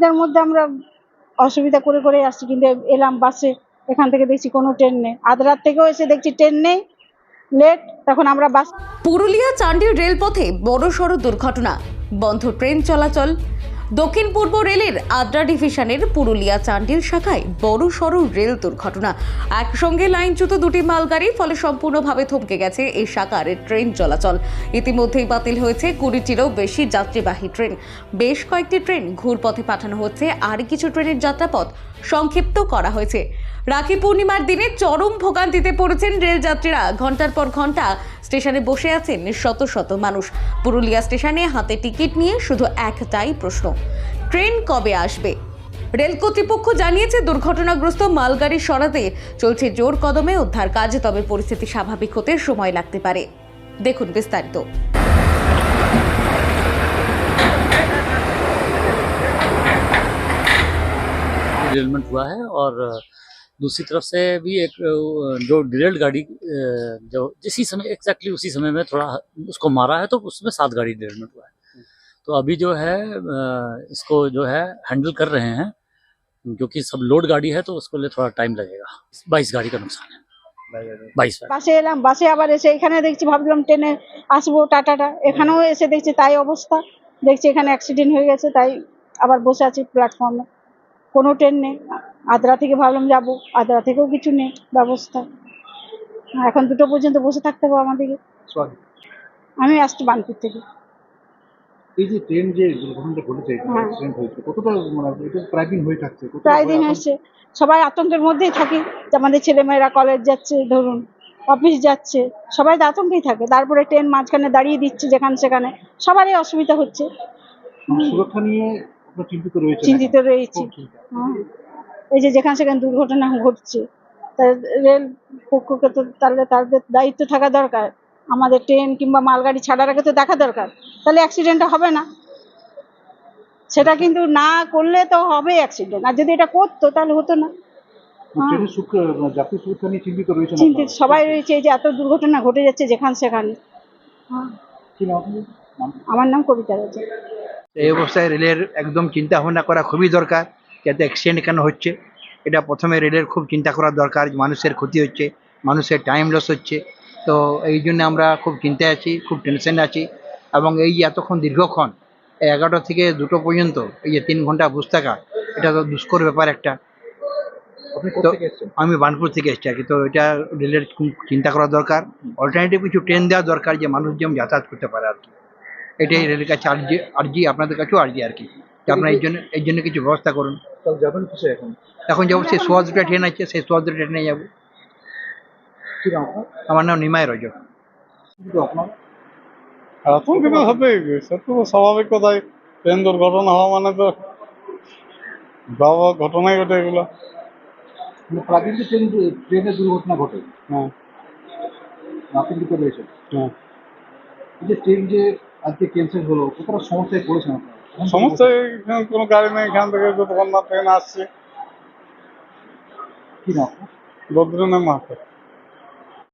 অসুবিধার মধ্যে আমরা অসুবিধা করে করে আসছি, কিন্তু এলাম বাসে, এখান থেকে দেখছি কোনো ট্রেন নেই। আধ রাত থেকেও এসে দেখছি ট্রেন নেই লেট তখন আমরা বাস পুরুলিয়া চান্ডিল রেলপথে বড়সড় দুর্ঘটনা, বন্ধ ট্রেন চলাচল দক্ষিণ পূর্ব রেলের আদ্রা ডিভিশনের পুরুলিয়া চান্ডিল শাখায় বড় সড় রেল দুর্ঘটনা। একসঙ্গে লাইনচ্যুত দুটি মালগাড়ি ফলে সম্পূর্ণভাবে থমকে গেছে এই শাখার ট্রেন চলাচল। ইতিমধ্যেই বাতিল হয়েছে কুড়িটিরও বেশি যাত্রীবাহী ট্রেন। বেশ কয়েকটি ট্রেন ঘুরপথে পাঠানো হচ্ছে। আর কিছু ট্রেনের যাত্রাপথ সংক্ষিপ্ত করা হয়েছে। রাখি পূর্ণিমার দিনে চরম ভোগান্তিতে পড়েছেন রেলযাত্রীরা ঘন্টার পর ঘন্টা স্টেশনে বসে আছেন শত শত মানুষ পুরুলিয়া স্টেশনে হাতে টিকিট নিয়ে শুধু একটাই প্রশ্ন ট্রেন কবে আসবে রেল কর্তৃপক্ষ জানিয়েছে দুর্ঘটনাগ্রস্ত মালগাড়ি সরাতে চলছে জোর কদমে উদ্ধার কাজ তবে পরিস্থিতি স্বাভাবিক হতে সময় লাগতে পারে দেখুন বিস্তারিত डिरेलमेंट हुआ है और दूसरी तरफ से भी एक अ, जो डिरेल्ड गाड़ी अ, जो जिसी समय एग्जैक्टली उसी समय में थोड़ा उसको मारा है तो उसमें सात गाड़ी डिरेलमेंट हुआ है तो अभी जो है अ, इसको जो है हैंडल कर रहे हैं क्योंकि सब लोड गाड़ी है तो उसको लिए थोड़ा टाइम लगेगा बाईस गाड़ी का नुकसान है बाईस বাসে এলাম বাসে আবার এসে এখানে দেখছি ভাবলাম ট্রেনে আসবো টাটাটা এখানেও এসে দেখছি তাই অবস্থা দেখছি এখানে অ্যাক্সিডেন্ট হয়ে গেছে তাই আবার বসে আছি প্ল্যাটফর্মে কোনো ট্রেন নেই আদ্রা থেকে ভাবলাম যাব। আদ্রা থেকেও কিছু নেই ব্যবস্থা। এখন দুটো পর্যন্ত বসে থাকতে হবে আমাদেরকে। আমি আসছি বানপুর থেকে। এই যে ট্রেন যে দুর্ঘটনাটা ঘটেছে হ্যাঁ। অ্যাক্সিডেন্ট হয়েছে কতটা মানে এটা প্রায় দিন হয়ে থাকছে প্রায় দিন ভয় সবাই আতঙ্কের মধ্যেই থাকি। যে আমাদের ছেলেমেয়েরা কলেজ যাচ্ছে ধরুন অফিস যাচ্ছে সবাই তো আতঙ্কেই থাকে। তারপরে ট্রেন মাঝখানে দাঁড়িয়ে দিচ্ছে যেখানে সেখানে। সবারই অসুবিধা হচ্ছে। সুরক্ষা নিয়ে চিন্তিত রয়েছে চিন্তিত রয়েছি। হ্যাঁ। এই যে যেখানে সেখানে দুর্ঘটনা ঘটছে রেল পক্ষকে তো তাহলে তাদের দায়িত্ব থাকা দরকার। আমাদের ট্রেন কিংবা মালগাড়ি ছাড়ার আগে তো দেখা দরকার। তাহলে অ্যাক্সিডেন্টটা হবে না। সেটা কিন্তু না করলে তো হবে অ্যাক্সিডেন্ট আর যদি এটা করতো তাহলে হতো না। সুরক্ষা মানে চিন্তিত সবাই রয়েছে এই যে এত দুর্ঘটনা ঘটে যাচ্ছে যেখানে সেখানে। হ্যাঁ। আমার নাম কবিতা রয়েছে এই অবস্থায় রেলের একদম চিন্তা ভাবনা করা খুবই দরকার। যাতে অ্যাক্সিডেন্ট কেন হচ্ছে? এটা প্রথমে রেলের খুব চিন্তা করা দরকার মানুষের ক্ষতি হচ্ছে মানুষের টাইম লস হচ্ছে। তো এই জন্য আমরা খুব চিন্তায় আছি খুব টেনশনে আছি। এবং এই যে এতক্ষণ দীর্ঘক্ষণ এগারোটা থেকে দুটো পর্যন্ত এই যে তিন ঘণ্টা বসে থাকা এটা তো দুষ্কর ব্যাপার একটা। আমি বানপুর থেকে এসেছি আর কি। তো এটা রেলের খুব চিন্তা করা দরকার। অল্টারনেটিভ কিছু ট্রেন দেওয়া দরকার যে মানুষ যেমন যাতায়াত করতে পারে আর কি। এটাই রেলের কাছে আর্জি আর্জি আপনাদের কাছেও আর্জি আর কি। আপনারা এই জন্য এই জন্য কিছু ব্যবস্থা করুন। যাবেন কিসে এখন? এখন যাব সেই সোয়া দুটা ট্রেন আছে সেই সোয়া দুটা ট্রেনে যাব। আমার নাম নিমায় রজক। আতঙ্ক তো হবেই সে তো স্বাভাবিক কথাই। ট্রেন দুর্ঘটনা হওয়া মানে তো বাবা ঘটনাই ঘটে এগুলো। মানে তো ট্রেন ট্রেনের দুর্ঘটনা ঘটে। হ্যাঁ। হ্যাঁ। যে ট্রেন যে আজকে ক্যান্সেল হলো কতটা সমস্যায় পড়েছেন আপনারা? সমস্যা এখানে কোনো গাড়ি নেই এখান থেকে যতক্ষণ না ট্রেন আসছে কি নাম? বদ্রনাথ মাহাতো